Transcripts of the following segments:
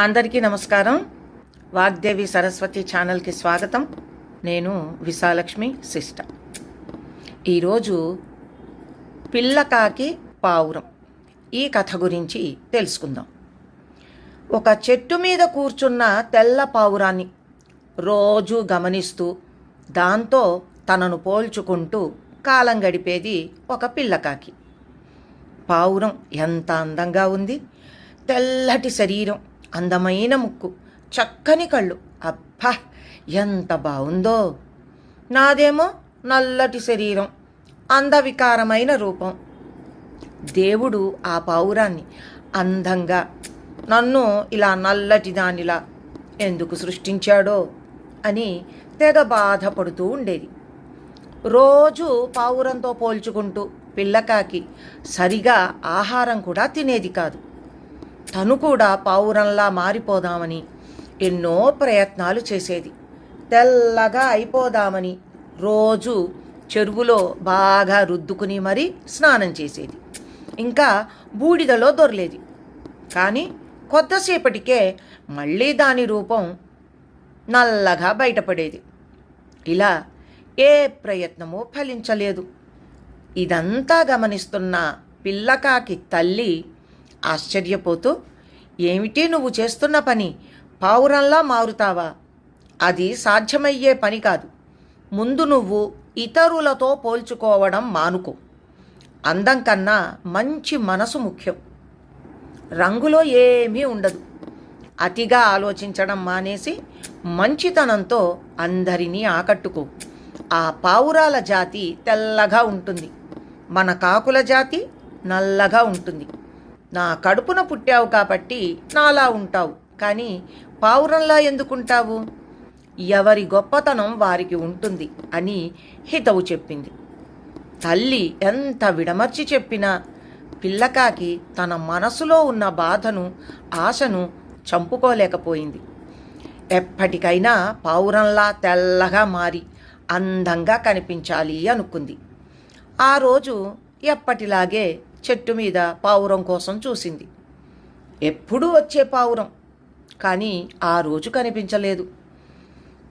అందరికీ నమస్కారం. వాగ్దేవి సరస్వతి ఛానల్కి స్వాగతం. నేను విశాలక్ష్మి సిస్ట ఈరోజు పిల్లకాకి పావురం. ఈ కథ గురించి తెలుసుకుందాం. ఒక చెట్టు మీద కూర్చున్న తెల్ల పావురాన్ని రోజు గమనిస్తూ దాంతో తనను పోల్చుకుంటూ కాలం గడిపేది ఒక పిల్లకాకి పావురం ఎంత అందంగా ఉంది. తెల్లటి శరీరం. అందమైన ముక్కు చక్కని కళ్ళు. అబ్బా ఎంత బాగుందో నాదేమో నల్లటి శరీరం అందవికారమైన రూపం. దేవుడు ఆ పావురాన్ని అందంగా నన్ను ఇలా నల్లటి దానిలా ఎందుకు సృష్టించాడో అని తెగ బాధపడుతూ ఉండేది. రోజు పావురంతో పోల్చుకుంటూ పిల్లకాకి సరిగా ఆహారం కూడా తినేది కాదు. తను కూడా పావురంలా మారిపోదామని ఎన్నో ప్రయత్నాలు చేసేది. తెల్లగా అయిపోదామని రోజు చెరువులో బాగా రుద్దుకుని మరీ స్నానం చేసేది. ఇంకా బూడిదలో దొరలేది. కానీ కొద్దిసేపటికే మళ్ళీ దాని రూపం నల్లగా బయటపడేది. ఇలా ఏ ప్రయత్నమూ ఫలించలేదు. ఇదంతా గమనిస్తున్న పిల్లకాకి తల్లి ఆశ్చర్యపోతూ ఏమిటి నువ్వు చేస్తున్న పని? పావురంలా మారుతావా? అది సాధ్యమయ్యే పని కాదు. ముందు నువ్వు ఇతరులతో పోల్చుకోవడం మానుకో. అందం కన్నా మంచి మనసు ముఖ్యం. రంగులో ఏమీ ఉండదు. అతిగా ఆలోచించడం మానేసి మంచితనంతో అందరినీ ఆకట్టుకో. ఆ పావురాల జాతి తెల్లగా ఉంటుంది. మన కాకుల జాతి నల్లగా ఉంటుంది. నా కడుపున పుట్టావు కాబట్టి నాలా ఉంటావు. కానీ పావురంలా ఎందుకుంటావు? ఎవరి గొప్పతనం వారికి ఉంటుంది అని హితవు చెప్పింది. తల్లి ఎంత విడమర్చి చెప్పినా పిల్లకాకి తన మనసులో ఉన్న బాధను ఆశను చంపుకోలేకపోయింది. ఎప్పటికైనా పావురంలా తెల్లగా మారి అందంగా కనిపించాలి అనుకుంది. ఆ రోజు ఎప్పటిలాగే చెట్టు మీద పావురం కోసం చూసింది. ఎప్పుడూ వచ్చే పావురం కానీ ఆ రోజు కనిపించలేదు.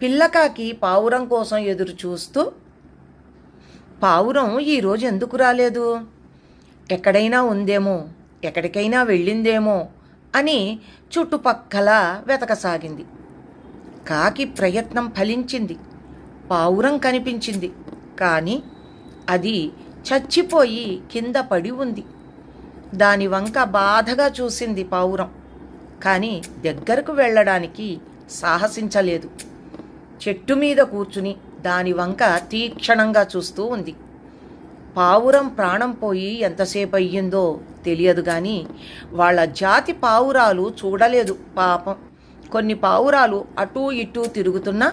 పిల్లకాకి పావురం కోసం ఎదురు చూస్తూ పావురం ఈరోజు ఎందుకు రాలేదు? ఎక్కడైనా ఉందేమో ఎక్కడికైనా వెళ్ళిందేమో అని చుట్టుపక్కల వెతకసాగింది. కాకి ప్రయత్నం ఫలించింది. పావురం కనిపించింది. కానీ అది చచ్చిపోయి కింద పడి ఉంది. దాని వంక బాధగా చూసింది పావురం. కానీ దగ్గరకు వెళ్ళడానికి సాహసించలేదు. చెట్టు మీద కూర్చుని దాని వంక తీక్షణంగా చూస్తూ ఉంది. పావురం ప్రాణం పోయి ఎంతసేపు అయ్యిందో తెలియదు కానీ వాళ్ళ జాతి పావురాలు చూడలేదు పాపం. కొన్ని పావురాలు అటూ ఇటూ తిరుగుతున్నా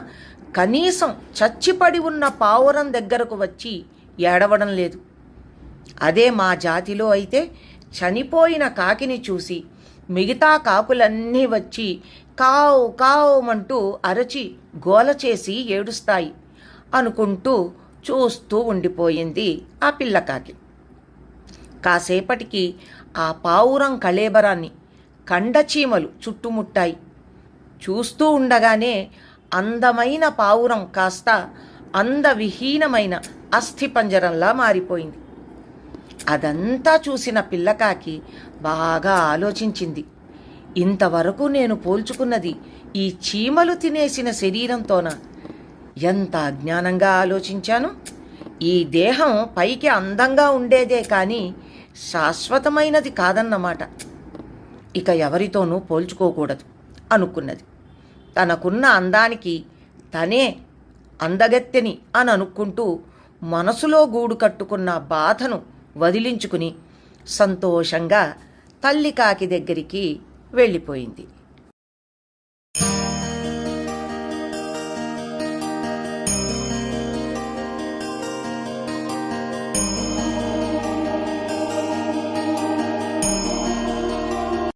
కనీసం చచ్చిపడి ఉన్న పావురం దగ్గరకు వచ్చి ఏడవడం లేదు. అదే మా జాతిలో అయితే చనిపోయిన కాకిని చూసి మిగతా కాకులన్నీ వచ్చి కావు కావుమంటూ అరచి గోల చేసి ఏడుస్తాయి అనుకుంటూ చూస్తూ ఉండిపోయింది ఆ పిల్లకాకి కాసేపటికి ఆ పావురం కళేబరాన్ని కండచీమలు చుట్టుముట్టాయి. చూస్తూ ఉండగానే అందమైన పావురం కాస్త అందవిహీనమైన అస్థిపంజరంలా మారిపోయింది. అదంతా చూసిన పిల్లకాకి బాగా ఆలోచించింది. ఇంతవరకు నేను పోల్చుకున్నది ఈ చీమలు తినేసిన శరీరంతోన. ఎంత అజ్ఞానంగా ఆలోచించాను? ఈ దేహం పైకి అందంగా ఉండేదే కానీ శాశ్వతమైనది కాదన్నమాట. ఇక ఎవరితోనూ పోల్చుకోకూడదు అనుకున్నది. తనకున్న అందానికి తనే అందగత్తెని అని అనుకుంటూ మనసులో గూడు కట్టుకున్న బాధను వదిలించుకుని సంతోషంగా తల్లి కాకి దగ్గరికి వెళ్ళిపోయింది.